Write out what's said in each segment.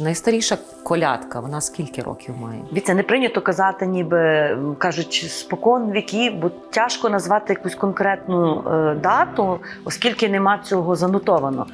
Найстаріша колядка, вона скільки років має? Від не прийнято казати, ніби кажуть, спокон віків, бо тяжко назвати якусь конкретну е, дату, оскільки нема цього занотовано.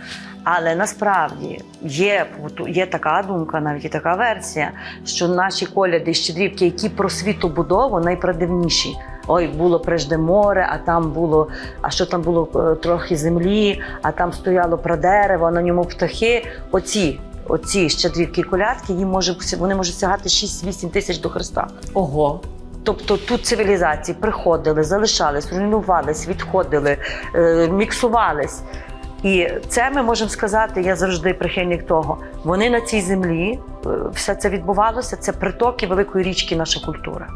Але насправді є, є така думка, навіть є така версія, що наші коляди і щедрівки, які про світобудову найпрадивніші. Ой, було прежде море, а там було, а що там було е, трохи землі, а там стояло прадерево, а на ньому птахи. Оці, оці щедрівки і колядки, їм може вони можуть сягати 6-8 тисяч до Христа. Ого. Тобто тут цивілізації приходили, залишались, руйнувались, відходили, е, міксувались. І це ми можемо сказати, я завжди прихильник того. Вони на цій землі, е, все це відбувалося, це притоки великої річки наша культура.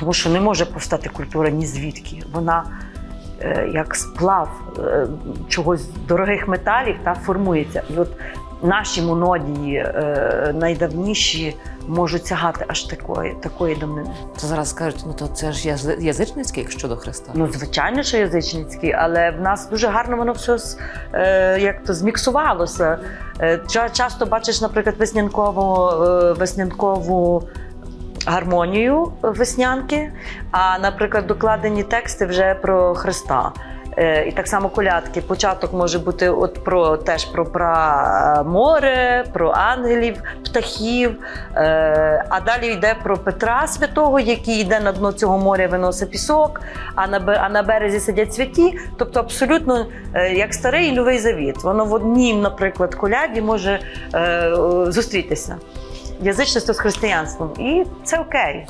Тому що не може повстати культура ні звідки. Вона е, як сплав чогось дорогих металів та формується. І от наші монодії е, найдавніші можуть сягати аж такої, такої давнини. Це зараз скажуть, ну то це ж язи- язичницьке, якщо до Христа. Ну, звичайно, що язичницькі, але в нас дуже гарно воно все е, як то зміксувалося. Е, ча- часто бачиш, наприклад, веснянкову, е, веснянкову гармонію веснянки, а, наприклад, докладені тексти вже про Христа. Е, І так само колядки. Початок може бути от про теж про, про море, про ангелів, птахів. Е, а далі йде про Петра Святого, який йде на дно цього моря, виносить пісок, а на, а на березі сидять святі. Тобто, абсолютно е, як старий і новий завіт. Воно в одній, наприклад, коляді може е, зустрітися. Язичництво з християнством. І це окей.